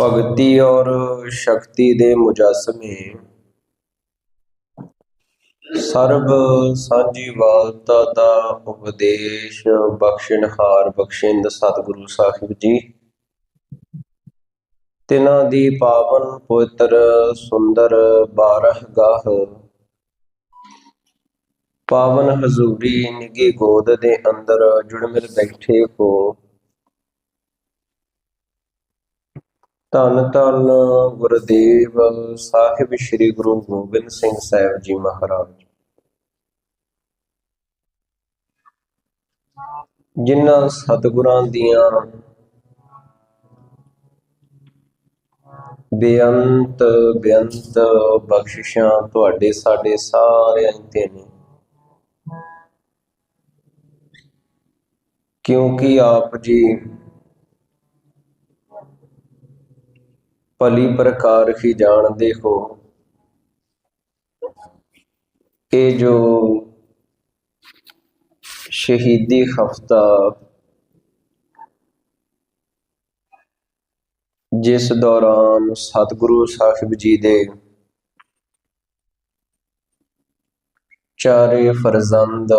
ਭਗਤੀ ਔਰ ਸ਼ਕਤੀ ਦੇ ਮੁਜਸਮੇ। ਸਰਬ ਸਾਂਝੀ ਵਾਲਤਾ ਦਾ ਉਪਦੇਸ਼ ਬਖਸ਼ਣਹਾਰ ਬਖਸ਼ਿੰਦ ਸਤਿਗੁਰੂ ਸਾਹਿਬ ਜੀ। ਤਿਨਾਂ ਦੀ ਪਾਵਨ ਪਵਿੱਤਰ, ਸੁੰਦਰ ਬਾਰਹਗਾਹ ਪਾਵਨ ਹਜ਼ੂਰੀ ਨਿੱਘੀ ਗੋਦ ਦੇ ਅੰਦਰ ਜੁੜਮਿਲ ਬੈਠੇ ਹੋ। ਧੰਨ ਧੰਨ ਗੁਰਦੇਵ ਸਾਹਿਬ ਸ੍ਰੀ ਗੁਰੂ ਗੋਬਿੰਦ ਸਿੰਘ ਸਾਹਿਬ ਜੀ ਮਹਾਰਾਜ। ਜਿਨ੍ਹਾਂ ਸਤਿਗੁਰਾਂ ਦੀਆਂ ਬੇਅੰਤ ਬੇਅੰਤ ਬਖਸ਼ਿਸ਼ਾਂ ਤੁਹਾਡੇ ਸਾਡੇ ਸਾਰਿਆਂ ਤੇ ਨੇ। ਕਿਉਂਕਿ ਆਪ ਜੀ ਭਲੀ ਪ੍ਰਕਾਰ ਹੀ ਜਾਣਦੇ ਹੋ। ਇਹ ਜੋ ਸ਼ਹੀਦੀ ਹਫਤਾ ਜਿਸ ਦੌਰਾਨ ਸਤਿਗੁਰੂ ਸਾਹਿਬ ਜੀ ਦੇ ਚਾਰੇ ਫਰਜ਼ੰਦ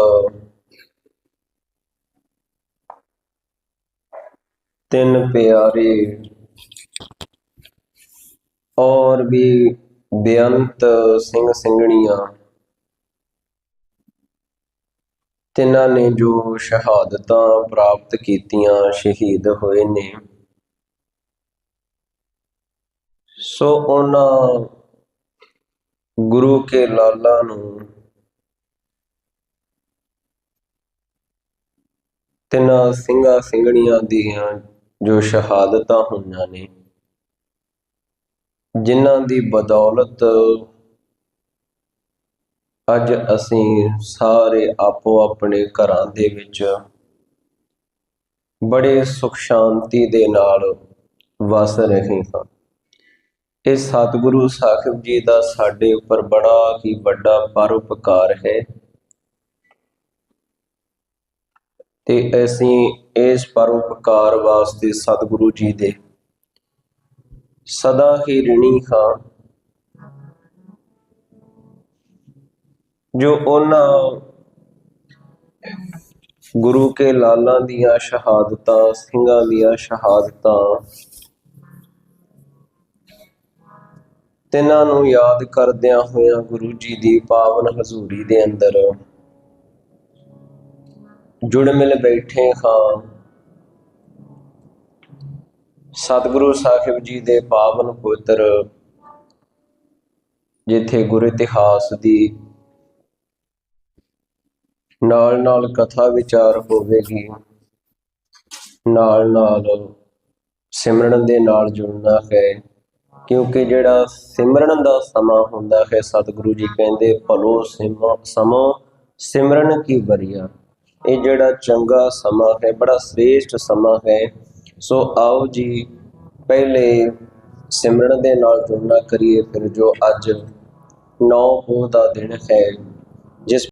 ਤਿੰਨ ਪਿਆਰੇ ਔਰ ਵੀ ਬੇਅੰਤ ਸਿੰਘ ਸਿੰਘਣੀਆਂ। ਤਿੰਨਾਂ ਨੇ ਜੋ ਸ਼ਹਾਦਤਾਂ ਪ੍ਰਾਪਤ ਕੀਤੀਆਂ, ਸ਼ਹੀਦ ਹੋਏ ਨੇ। ਸੋ ਉਹਨਾਂ ਗੁਰੂ ਕੇ ਲਾਲਾ ਨੂੰ ਤਿੰਨਾਂ ਸਿੰਘਾਂ ਸਿੰਘਣੀਆਂ ਦੀਆਂ ਜੋ ਸ਼ਹਾਦਤਾਂ ਹੋਈਆਂ ਨੇ ਜਿਨ੍ਹਾਂ ਦੀ ਬਦੌਲਤ ਅੱਜ ਅਸੀਂ ਸਾਰੇ ਆਪੋ ਆਪਣੇ ਘਰਾਂ ਦੇ ਵਿੱਚ ਬੜੇ ਸੁਖ ਸ਼ਾਂਤੀ ਦੇ ਨਾਲ ਵਸ ਰਹੇ ਹਾਂ। ਇਹ ਸਤਿਗੁਰੂ ਸਾਹਿਬ ਜੀ ਦਾ ਸਾਡੇ ਉੱਪਰ ਬੜਾ ਹੀ ਵੱਡਾ ਪਰਉਪਕਾਰ ਹੈ ਤੇ ਅਸੀਂ ਇਸ ਪਰਉਪਕਾਰ ਵਾਸਤੇ ਸਤਿਗੁਰੂ ਜੀ ਦੇ ਸਦਾ ਹੀ ਰਿਣੀ ਹਾਂ। ਜੋ ਉਹਨਾਂ ਗੁਰੂ ਕੇ ਲਾਲਾਂ ਦੀਆਂ ਸ਼ਹਾਦਤਾਂ, ਸਿੰਘਾਂ ਦੀਆਂ ਸ਼ਹਾਦਤਾਂ, ਤਿੰਨਾਂ ਨੂੰ ਯਾਦ ਕਰਦਿਆਂ ਹੋਇਆਂ ਗੁਰੂ ਜੀ ਦੀ ਪਾਵਨ ਹਜ਼ੂਰੀ ਦੇ ਅੰਦਰ ਜੁੜ ਮਿਲ ਬੈਠੇ ਹਾਂ। ਸਤਿਗੁਰੂ ਸਾਹਿਬ ਜੀ ਦੇ ਪਾਵਨ ਪੁੱਤਰ, ਜਿੱਥੇ ਗੁਰ ਇਤਿਹਾਸ ਦੀ ਨਾਲ ਨਾਲ ਕਥਾ ਵਿਚਾਰ ਹੋਵੇਗੀ ਨਾਲ ਨਾਲ ਸਿਮਰਨ ਦੇ ਨਾਲ ਜੁੜਨਾ ਹੈ, ਕਿਉਂਕਿ ਜਿਹੜਾ ਸਿਮਰਨ ਦਾ ਸਮਾਂ ਹੁੰਦਾ ਹੈ, ਸਤਿਗੁਰੂ ਜੀ ਕਹਿੰਦੇ, ਭਲੋ ਸਮੋ ਸਿਮਰਨ ਕੀ ਬਰੀਆ ਇਹ ਜਿਹੜਾ ਚੰਗਾ ਸਮਾਂ ਹੈ, ਬੜਾ ਸ੍ਰੇਸ਼ਟ ਸਮਾਂ ਹੈ ਸੋ ਆਓ ਜੀ, ਪਹਿਲੇ ਸਿਮਰਨ ਦੇ ਨਾਲ ਜੁੜਨਾ ਕਰੀਏ ਫਿਰ ਜੋ ਅੱਜ ਨੌ ਪੋਹ ਦਾ ਦਿਨ ਹੈ।